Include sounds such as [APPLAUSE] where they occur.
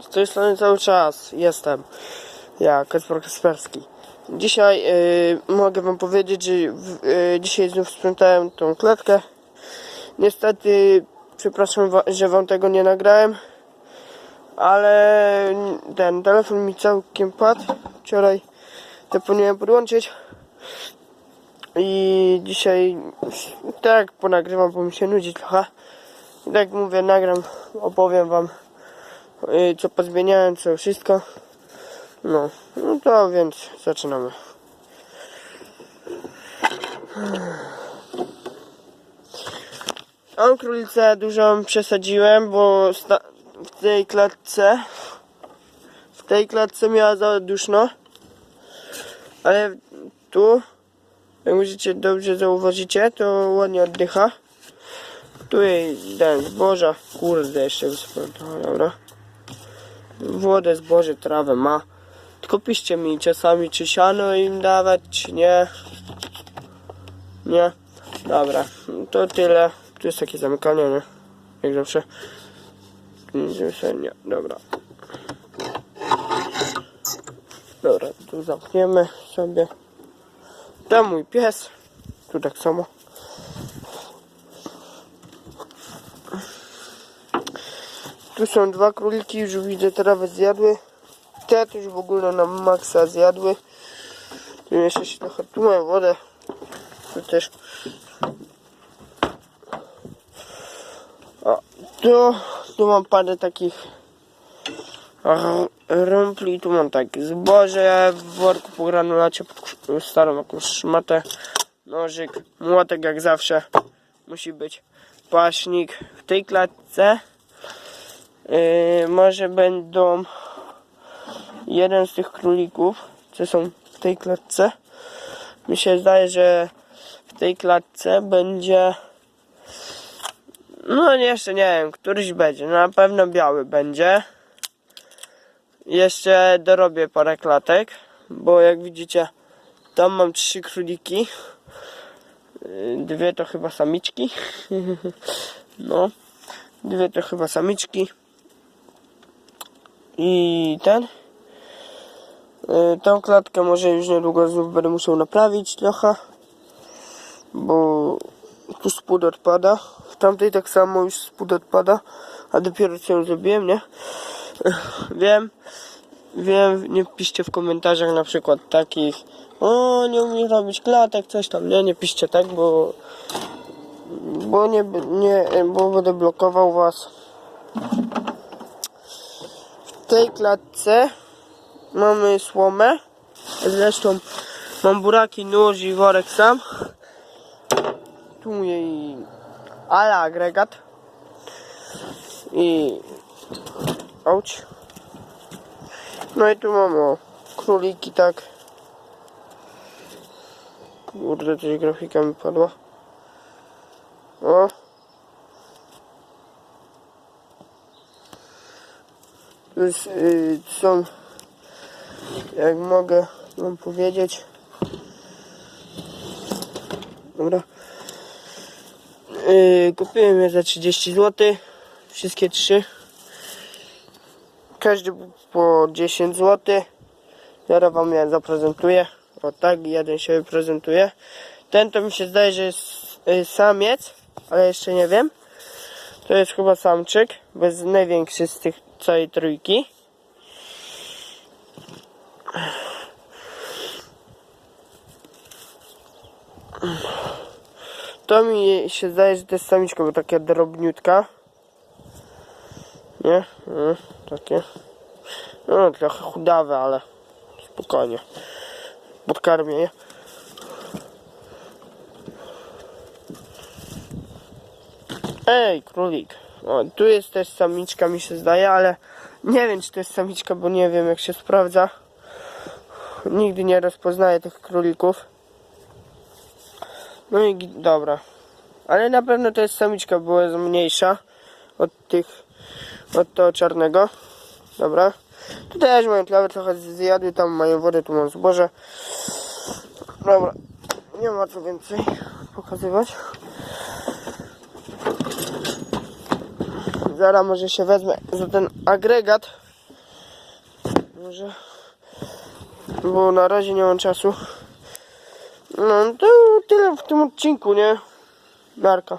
Z tej strony cały czas jestem. Ja, Kacper Kasperski. Dzisiaj y, mogę wam powiedzieć, że y, dzisiaj znów sprzątałem tą klatkę. Niestety, przepraszam, że wam tego nie nagrałem, ale ten telefon mi całkiem padł. Wczoraj zapomniałem podłączyć. I dzisiaj tak ponagrywam, bo mi się nudzi trochę. I tak mówię, nagram, opowiem wam co pozmieniałem, co wszystko. No, no to więc zaczynamy. Tą królicę dużą przesadziłem, bo w tej klatce w tej klatce miała za duszno. Ale tu jak możecie dobrze zauważycie, to ładnie oddycha. Tu jest ten zboża. Kurde, jeszcze wysypałem trochę, dobra. Wodę, zboże, trawę ma. Tylko piszcie mi czasami, czy siano im dawać, czy nie. Nie. Dobra, to tyle. Tu jest takie zamykanie, nie? Jak zawsze. Nie, dobra. Dobra, tu zamkniemy sobie. Tam mój pies. Tu tak samo. Tu są dwa króliki, już widzę trawę zjadły. Te już w ogóle na maksa zjadły. Tu jeszcze się trochę, tu mam wodę. Tu też. O, tu, tu mam parę takich rumpli. Tu mam tak zboże w worku po granulacie, pod starą jakąś szmatę. Nożyk, młotek jak zawsze. Musi być paśnik w tej klatce. Yy, może będą jeden z tych królików, co są w tej klatce. Mi się zdaje, że w tej klatce będzie. No jeszcze nie wiem, któryś będzie. Na pewno biały będzie. Jeszcze dorobię parę klatek, bo jak widzicie, tam mam trzy króliki. Yy, Dwie to chyba samiczki. [LAUGHS] No, dwie to chyba samiczki. I ten. Y, Tą klatkę może już niedługo znów będę musiał naprawić trochę. Bo tu spód odpada. W tamtej tak samo już spód odpada. A dopiero co ją zrobiłem, nie? Wiem. Wiem, nie piszcie w komentarzach na przykład takich o, nie umiesz robić klatek, coś tam, nie, nie piszcie tak, bo bo nie, nie, bo będę blokował was tej klatce mamy słomę. Zresztą mam buraki, nóż i worek sam. Tu jej ala agregat. I auć. No i tu mam o króliki tak. Kurde, coś grafika mi padła. O. Tu jest, y, jak mogę wam powiedzieć. Dobra. Yy, kupiłem je za 30 zł. Wszystkie trzy. Każdy po 10 zł. Zaraz wam je zaprezentuję. O tak, jeden się prezentuje. Ten to mi się zdaje, że jest y, samiec, ale jeszcze nie wiem. To jest chyba samczyk, bo jest największy z tych całej trójki. To mi się zdaje, że to jest samiczka, bo taka drobniutka. Nie? No, takie. No, trochę chudawe, ale spokojnie. Podkarmię je. Ej, królik. O, tu jest też samiczka, mi się zdaje, ale nie wiem, czy to jest samiczka, bo nie wiem, jak się sprawdza. Nigdy nie rozpoznaję tych królików. No i dobra. Ale na pewno to jest samiczka, bo jest mniejsza od tych, od tego czarnego. Dobra. Tu też mają trawę trochę zjadły, tam mają wodę, tu mam zboże. Dobra. Nie ma co więcej pokazywać. Zaraz może się wezmę za ten agregat Może. Bo na razie nie mam czasu. No to tyle w tym odcinku, nie? Narka.